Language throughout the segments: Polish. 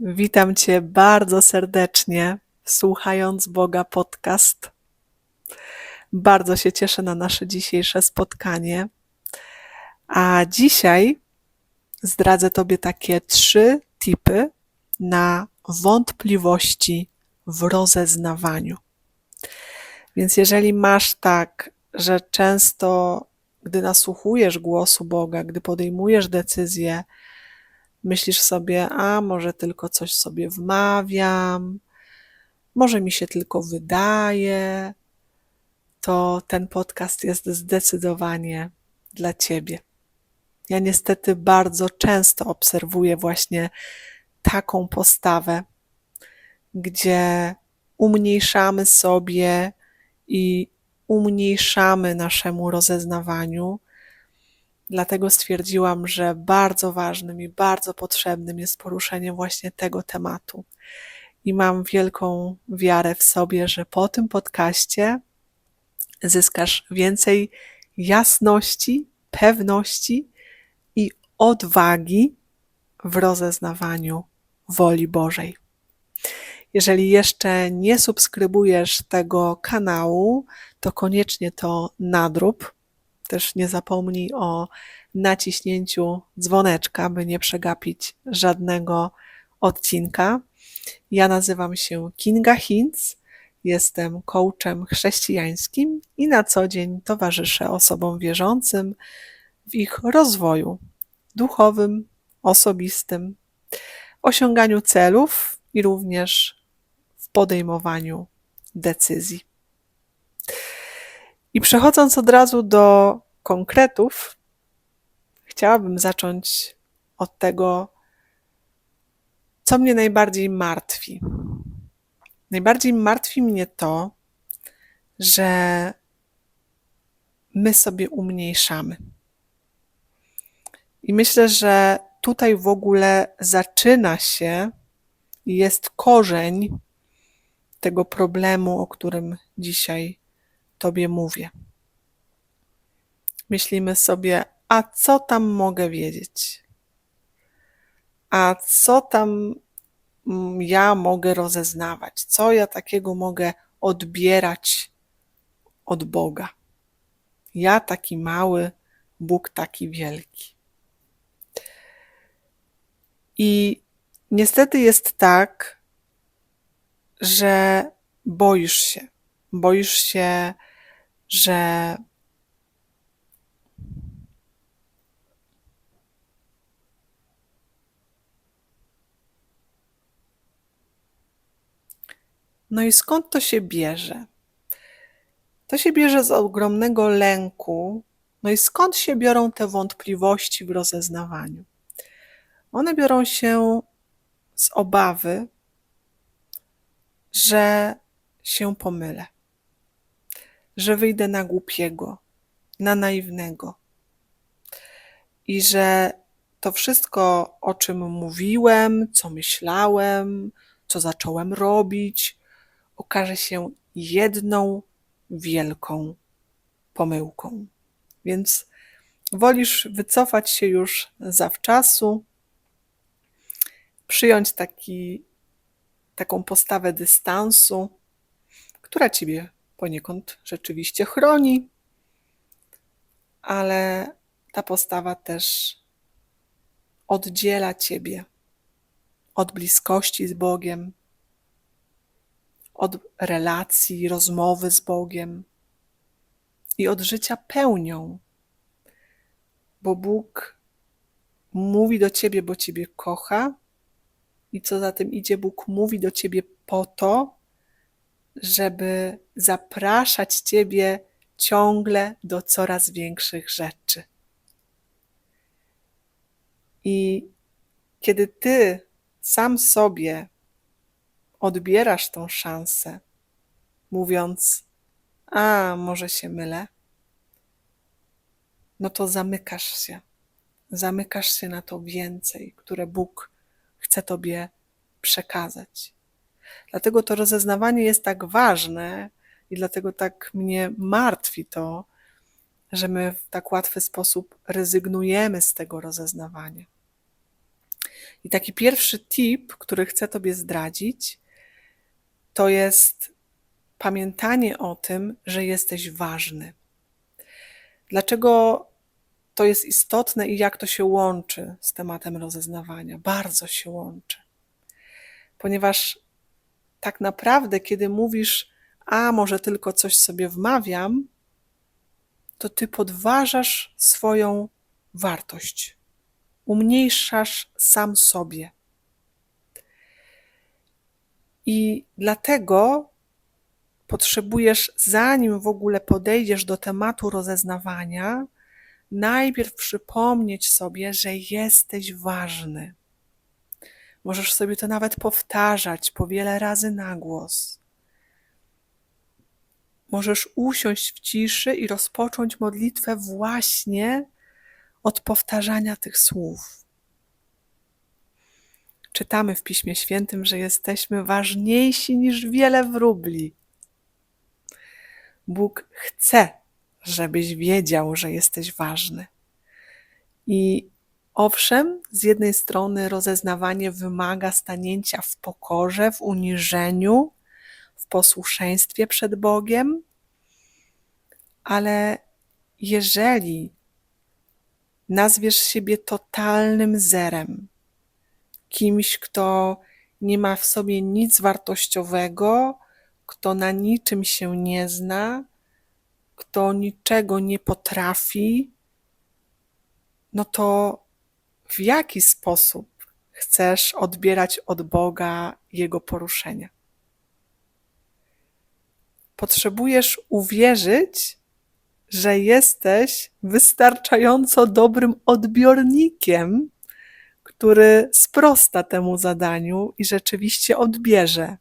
Witam Cię bardzo serdecznie, słuchając Boga podcast. Bardzo się cieszę na nasze dzisiejsze spotkanie. A dzisiaj zdradzę Tobie takie trzy tipy na wątpliwości w rozeznawaniu. Więc jeżeli masz tak, że często, gdy nasłuchujesz głosu Boga, gdy podejmujesz decyzje, myślisz sobie, a może tylko coś sobie wmawiam, może mi się tylko wydaje, to ten podcast jest zdecydowanie dla Ciebie. Ja niestety bardzo często obserwuję właśnie taką postawę, gdzie umniejszamy sobie i umniejszamy naszemu rozeznawaniu. Dlatego stwierdziłam, że bardzo ważnym i bardzo potrzebnym jest poruszenie właśnie tego tematu. I mam wielką wiarę w sobie, że po tym podcaście zyskasz więcej jasności, pewności i odwagi w rozeznawaniu woli Bożej. Jeżeli jeszcze nie subskrybujesz tego kanału, to koniecznie to nadrób. Też nie zapomnij o naciśnięciu dzwoneczka, by nie przegapić żadnego odcinka. Ja nazywam się Kinga Hinz, jestem coachem chrześcijańskim i na co dzień towarzyszę osobom wierzącym w ich rozwoju duchowym, osobistym, osiąganiu celów i również w podejmowaniu decyzji. I przechodząc od razu do konkretów, chciałabym zacząć od tego, co mnie najbardziej martwi. Najbardziej martwi mnie to, że my sobie umniejszamy. I myślę, że tutaj w ogóle zaczyna się i jest korzeń tego problemu, o którym dzisiaj Tobie mówię. Myślimy sobie, a co tam mogę wiedzieć? A co tam mm, ja mogę rozeznawać? Co ja takiego mogę odbierać od Boga? Ja taki mały, Bóg taki wielki. I niestety jest tak, że boisz się. Boisz się, że No i skąd to się bierze? To się bierze z ogromnego lęku. No i skąd się biorą te wątpliwości w rozeznawaniu? One biorą się z obawy, że się pomylę, że wyjdę na głupiego, na naiwnego i że to wszystko, o czym mówiłem, co myślałem, co zacząłem robić, okaże się jedną wielką pomyłką. Więc wolisz wycofać się już zawczasu, przyjąć taki, taką postawę dystansu, która ciebie poniekąd rzeczywiście chroni, ale ta postawa też oddziela ciebie od bliskości z Bogiem, od relacji, rozmowy z Bogiem i od życia pełnią, bo Bóg mówi do ciebie, bo ciebie kocha. I co za tym idzie, Bóg mówi do ciebie po to, żeby zapraszać ciebie ciągle do coraz większych rzeczy. I kiedy ty sam sobie odbierasz tą szansę, mówiąc: A, może się mylę, no to zamykasz się. Zamykasz się na to więcej, które Bóg chce Tobie przekazać. Dlatego to rozeznawanie jest tak ważne i dlatego tak mnie martwi to, że my w tak łatwy sposób rezygnujemy z tego rozeznawania. I taki pierwszy tip, który chcę Tobie zdradzić, to jest pamiętanie o tym, że jesteś ważny. Dlaczego to jest istotne i jak to się łączy z tematem rozeznawania? Bardzo się łączy. Ponieważ tak naprawdę, kiedy mówisz, a może tylko coś sobie wmawiam, to ty podważasz swoją wartość, umniejszasz sam sobie. I dlatego potrzebujesz, zanim w ogóle podejdziesz do tematu rozeznawania, najpierw przypomnieć sobie, że jesteś ważny. Możesz sobie to nawet powtarzać po wiele razy na głos. Możesz usiąść w ciszy i rozpocząć modlitwę właśnie od powtarzania tych słów. Czytamy w Piśmie Świętym, że jesteśmy ważniejsi niż wiele wróbli. Bóg chce, żebyś wiedział, że jesteś ważny. I owszem, z jednej strony rozeznawanie wymaga stanięcia w pokorze, w uniżeniu, w posłuszeństwie przed Bogiem, ale jeżeli nazwiesz siebie totalnym zerem, kimś, kto nie ma w sobie nic wartościowego, kto na niczym się nie zna, kto niczego nie potrafi, no to w jaki sposób chcesz odbierać od Boga Jego poruszenia? Potrzebujesz uwierzyć, że jesteś wystarczająco dobrym odbiornikiem, który sprosta temu zadaniu i rzeczywiście odbierze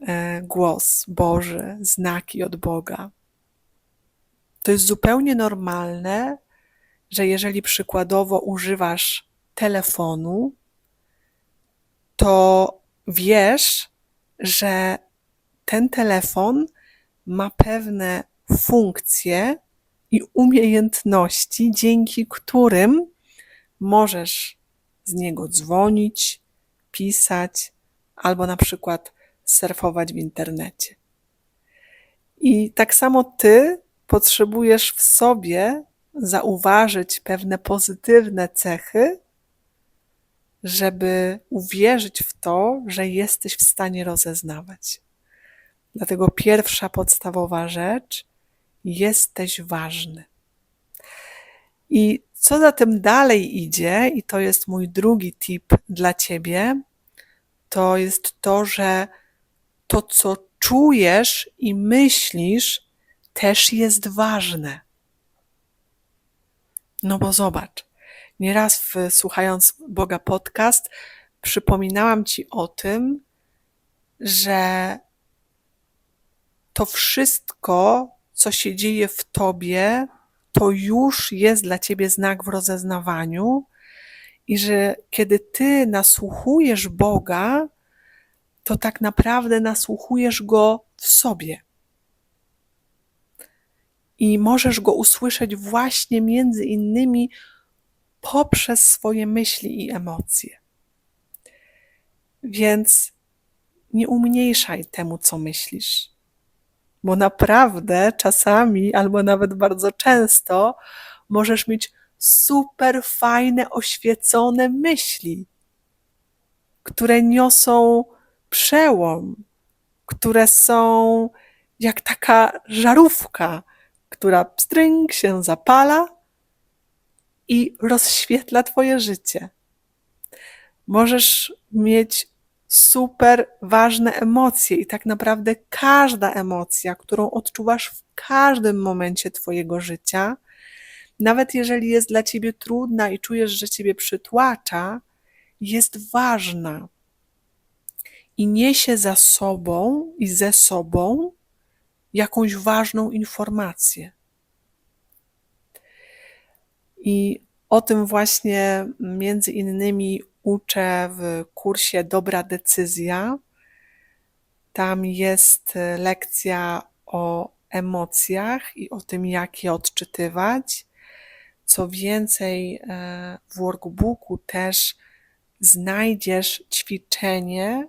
e, głos Boży, znaki od Boga. To jest zupełnie normalne, że jeżeli przykładowo używasz telefonu, to wiesz, że ten telefon ma pewne funkcje i umiejętności, dzięki którym możesz z niego dzwonić, pisać albo na przykład surfować w internecie. I tak samo ty potrzebujesz w sobie zauważyć pewne pozytywne cechy, żeby uwierzyć w to, że jesteś w stanie rozeznawać. Dlatego pierwsza podstawowa rzecz jesteś ważny. I co za tym dalej idzie, i to jest mój drugi tip dla ciebie, to jest to, że to, co czujesz i myślisz, też jest ważne. No bo zobacz, nieraz w, słuchając Boga podcast, przypominałam Ci o tym, że to wszystko, co się dzieje w Tobie, to już jest dla Ciebie znak w rozeznawaniu i że kiedy Ty nasłuchujesz Boga, to tak naprawdę nasłuchujesz Go w sobie i możesz go usłyszeć właśnie między innymi poprzez swoje myśli i emocje. Więc nie umniejszaj temu, co myślisz, bo naprawdę czasami, albo nawet bardzo często, możesz mieć super fajne, oświecone myśli, które niosą przełom, które są jak taka żarówka, która pstręg się zapala i rozświetla Twoje życie. Możesz mieć super ważne emocje i tak naprawdę każda emocja, którą odczuwasz w każdym momencie Twojego życia, nawet jeżeli jest dla Ciebie trudna i czujesz, że Ciebie przytłacza, jest ważna i niesie za sobą i ze sobą jakąś ważną informację. I o tym właśnie między innymi uczę w kursie Dobra decyzja. Tam jest lekcja o emocjach i o tym, jak je odczytywać. Co więcej, e, w workbooku też znajdziesz ćwiczenie,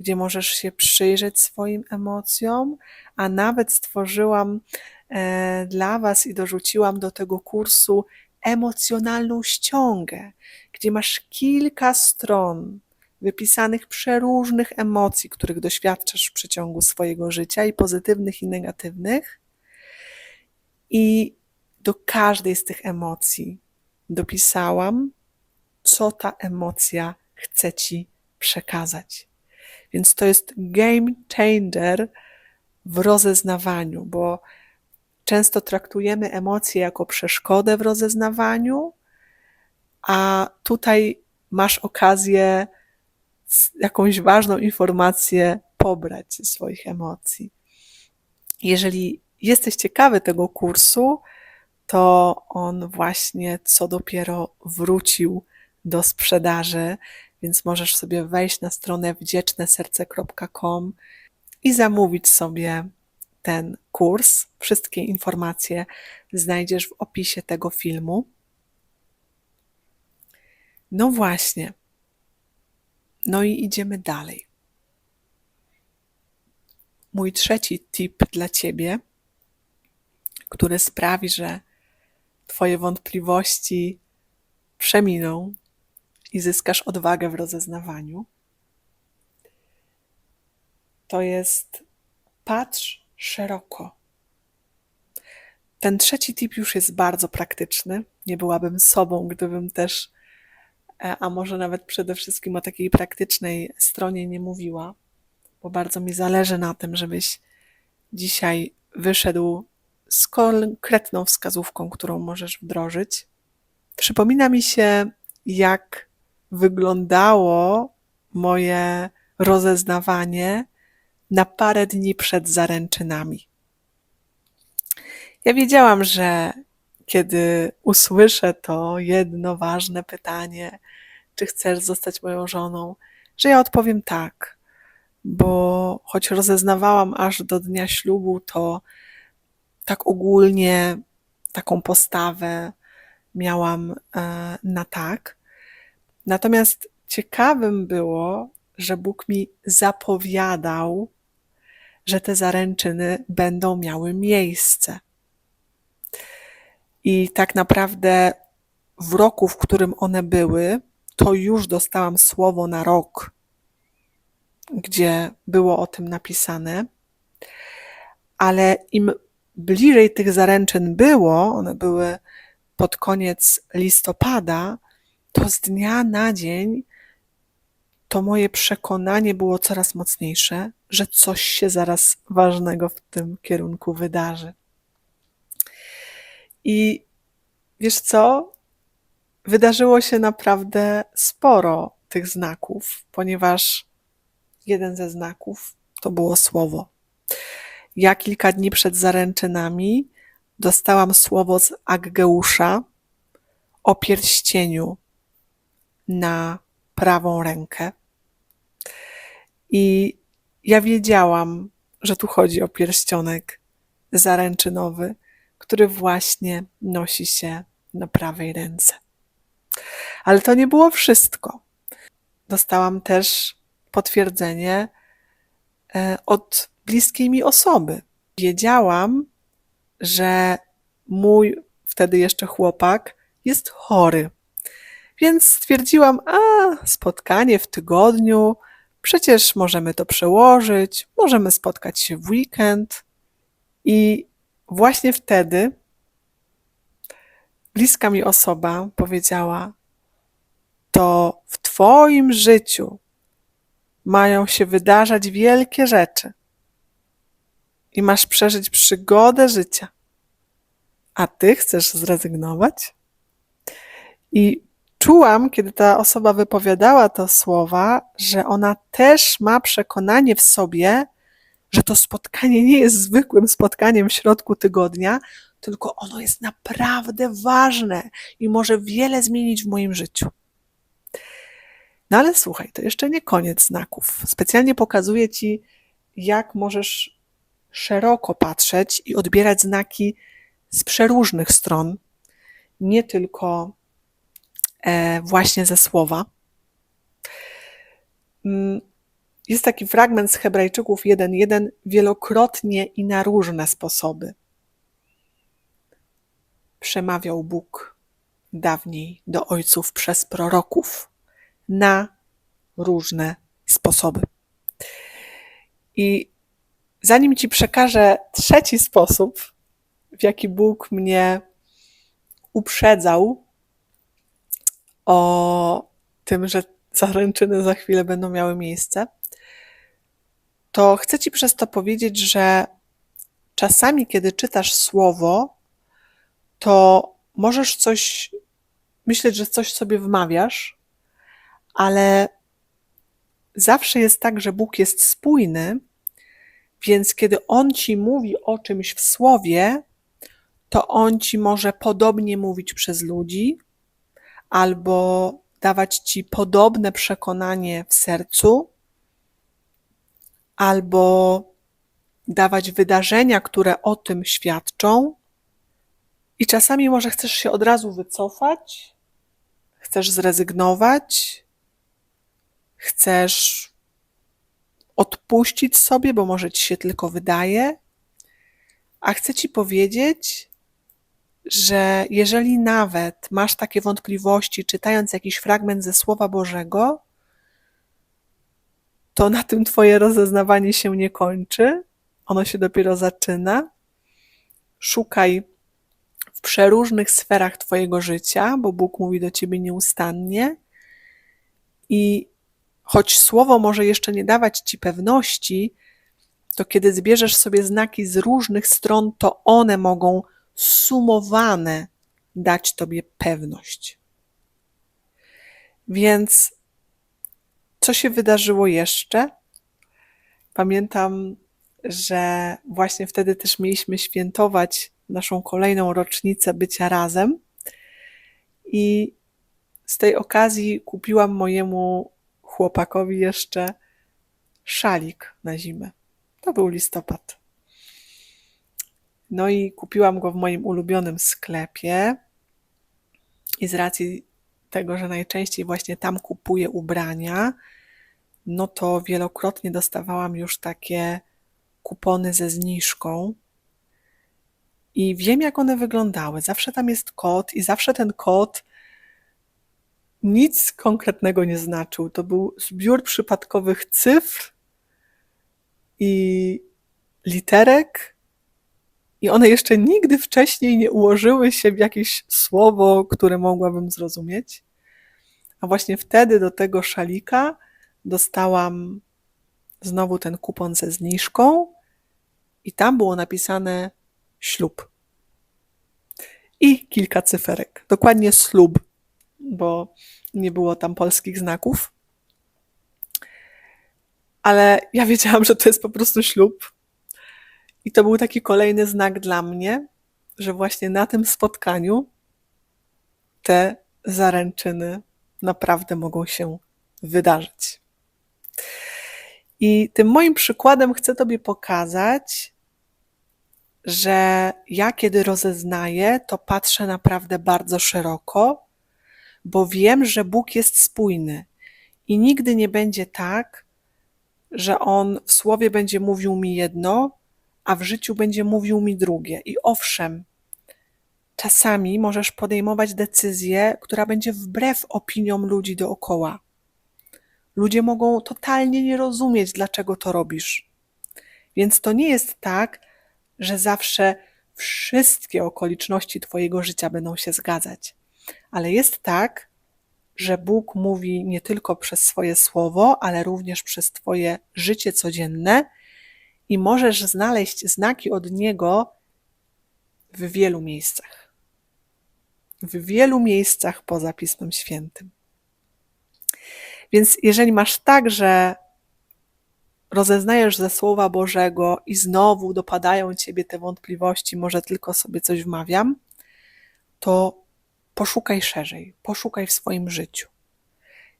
gdzie możesz się przyjrzeć swoim emocjom, a nawet stworzyłam e, dla Was i dorzuciłam do tego kursu emocjonalną ściągę, gdzie masz kilka stron wypisanych przeróżnych emocji, których doświadczasz w przeciągu swojego życia, i pozytywnych, i negatywnych. I do każdej z tych emocji dopisałam, co ta emocja chce ci przekazać. Więc to jest game changer w rozeznawaniu, bo często traktujemy emocje jako przeszkodę w rozeznawaniu, a tutaj masz okazję jakąś ważną informację pobrać ze swoich emocji. Jeżeli jesteś ciekawy tego kursu, to on właśnie co dopiero wrócił do sprzedaży, więc możesz sobie wejść na stronę wdzieczneserce.com i zamówić sobie ten kurs. Wszystkie informacje znajdziesz w opisie tego filmu. No właśnie. No i idziemy dalej. Mój trzeci tip dla Ciebie, który sprawi, że Twoje wątpliwości przeminą i zyskasz odwagę w rozeznawaniu, to jest patrz szeroko. Ten trzeci tip już jest bardzo praktyczny. Nie byłabym sobą, gdybym też, e, a może nawet przede wszystkim o takiej praktycznej stronie nie mówiła, bo bardzo mi zależy na tym, żebyś dzisiaj wyszedł z konkretną wskazówką, którą możesz wdrożyć. Przypomina mi się, jak wyglądało moje rozeznawanie na parę dni przed zaręczynami. Ja wiedziałam, że kiedy usłyszę to jedno ważne pytanie, czy chcesz zostać moją żoną, że ja odpowiem tak, bo choć rozeznawałam aż do dnia ślubu, to tak ogólnie taką postawę miałam e, na tak. Natomiast ciekawym było, że Bóg mi zapowiadał, że te zaręczyny będą miały miejsce. I tak naprawdę w roku, w którym one były, to już dostałam słowo na rok, gdzie było o tym napisane. Ale im bliżej tych zaręczyn było, one były pod koniec listopada, to z dnia na dzień to moje przekonanie było coraz mocniejsze, że coś się zaraz ważnego w tym kierunku wydarzy. I wiesz co? Wydarzyło się naprawdę sporo tych znaków, ponieważ jeden ze znaków to było słowo. Ja kilka dni przed zaręczynami dostałam słowo z Aggeusza o pierścieniu na prawą rękę. I ja wiedziałam, że tu chodzi o pierścionek zaręczynowy, który właśnie nosi się na prawej ręce. Ale to nie było wszystko. Dostałam też potwierdzenie e, od bliskiej mi osoby. Wiedziałam, że mój wtedy jeszcze chłopak jest chory. Więc stwierdziłam, a spotkanie w tygodniu, przecież możemy to przełożyć, możemy spotkać się w weekend. I właśnie wtedy bliska mi osoba powiedziała: To w Twoim życiu mają się wydarzać wielkie rzeczy i masz przeżyć przygodę życia, a Ty chcesz zrezygnować? I czułam, kiedy ta osoba wypowiadała te słowa, że ona też ma przekonanie w sobie, że to spotkanie nie jest zwykłym spotkaniem w środku tygodnia, tylko ono jest naprawdę ważne i może wiele zmienić w moim życiu. No ale słuchaj, to jeszcze nie koniec znaków. Specjalnie pokazuję Ci, jak możesz szeroko patrzeć i odbierać znaki z przeróżnych stron, nie tylko właśnie ze słowa. Mm, jest taki fragment z Hebrajczyków 1:1 wielokrotnie i na różne sposoby. Przemawiał Bóg dawniej do ojców przez proroków na różne sposoby. I zanim Ci przekażę trzeci sposób, w jaki Bóg mnie uprzedzał o tym, że zaręczyny za chwilę będą miały miejsce, to chcę Ci przez to powiedzieć, że czasami, kiedy czytasz słowo, to możesz coś myśleć, że coś sobie wmawiasz, ale zawsze jest tak, że Bóg jest spójny, więc kiedy On ci mówi o czymś w słowie, to On ci może podobnie mówić przez ludzi, albo dawać ci podobne przekonanie w sercu, albo dawać wydarzenia, które o tym świadczą. I czasami może chcesz się od razu wycofać, chcesz zrezygnować, chcesz odpuścić sobie, bo może ci się tylko wydaje. A chcę ci powiedzieć, że jeżeli nawet masz takie wątpliwości, czytając jakiś fragment ze Słowa Bożego, to na tym Twoje rozeznawanie się nie kończy, ono się dopiero zaczyna. Szukaj w przeróżnych sferach Twojego życia, bo Bóg mówi do Ciebie nieustannie. I choć słowo może jeszcze nie dawać Ci pewności, to kiedy zbierzesz sobie znaki z różnych stron, to one mogą sumowane dać Tobie pewność. Więc co się wydarzyło jeszcze? Pamiętam, że właśnie wtedy też mieliśmy świętować naszą kolejną rocznicę bycia razem. I z tej okazji kupiłam mojemu chłopakowi jeszcze szalik na zimę. To był listopad. No i kupiłam go w moim ulubionym sklepie. I z racji tego, że najczęściej właśnie tam kupuję ubrania, no to wielokrotnie dostawałam już takie kupony ze zniżką. I wiem, jak one wyglądały. Zawsze tam jest kod, i zawsze ten kod nic konkretnego nie znaczył. To był zbiór przypadkowych cyfr i literek, i one jeszcze nigdy wcześniej nie ułożyły się w jakieś słowo, które mogłabym zrozumieć. A właśnie wtedy do tego szalika dostałam znowu ten kupon ze zniżką i tam było napisane ślub. I kilka cyferek. Dokładnie ślub, bo nie było tam polskich znaków. Ale ja wiedziałam, że to jest po prostu ślub. I to był taki kolejny znak dla mnie, że właśnie na tym spotkaniu te zaręczyny naprawdę mogą się wydarzyć. I tym moim przykładem chcę Tobie pokazać, że ja, kiedy rozeznaję, to patrzę naprawdę bardzo szeroko, bo wiem, że Bóg jest spójny i nigdy nie będzie tak, że On w słowie będzie mówił mi jedno, a w życiu będzie mówił mi drugie. I owszem, czasami możesz podejmować decyzję, która będzie wbrew opiniom ludzi dookoła. Ludzie mogą totalnie nie rozumieć, dlaczego to robisz. Więc to nie jest tak, że zawsze wszystkie okoliczności Twojego życia będą się zgadzać. Ale jest tak, że Bóg mówi nie tylko przez swoje słowo, ale również przez Twoje życie codzienne i możesz znaleźć znaki od Niego w wielu miejscach. W wielu miejscach poza Pismem Świętym. Więc jeżeli masz tak, że rozeznajesz ze Słowa Bożego i znowu dopadają ciebie te wątpliwości, może tylko sobie coś wmawiam, to poszukaj szerzej, poszukaj w swoim życiu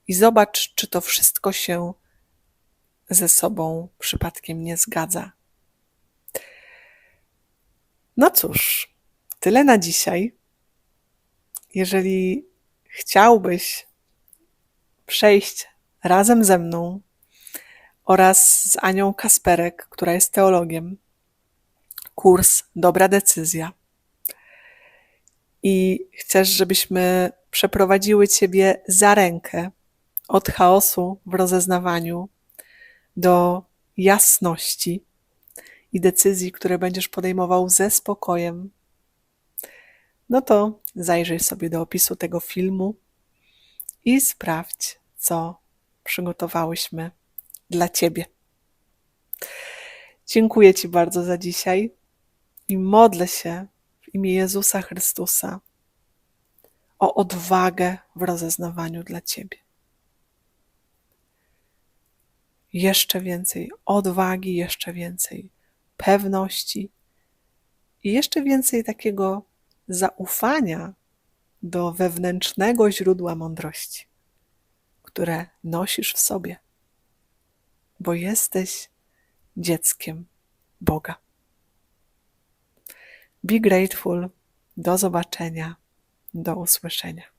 i zobacz, czy to wszystko się ze sobą przypadkiem nie zgadza. No cóż, tyle na dzisiaj. Jeżeli chciałbyś przejść razem ze mną oraz z Anią Kasperek, która jest teologiem, kurs Dobra Decyzja. I chcesz, żebyśmy przeprowadziły Ciebie za rękę od chaosu w rozeznawaniu do jasności i decyzji, które będziesz podejmował ze spokojem, no to zajrzyj sobie do opisu tego filmu i sprawdź, co przygotowałyśmy dla Ciebie. Dziękuję Ci bardzo za dzisiaj i modlę się w imię Jezusa Chrystusa o odwagę w rozeznawaniu dla Ciebie. Jeszcze więcej odwagi, jeszcze więcej pewności i jeszcze więcej takiego zaufania do wewnętrznego źródła mądrości, które nosisz w sobie, bo jesteś dzieckiem Boga. Be grateful. Do zobaczenia. Do usłyszenia.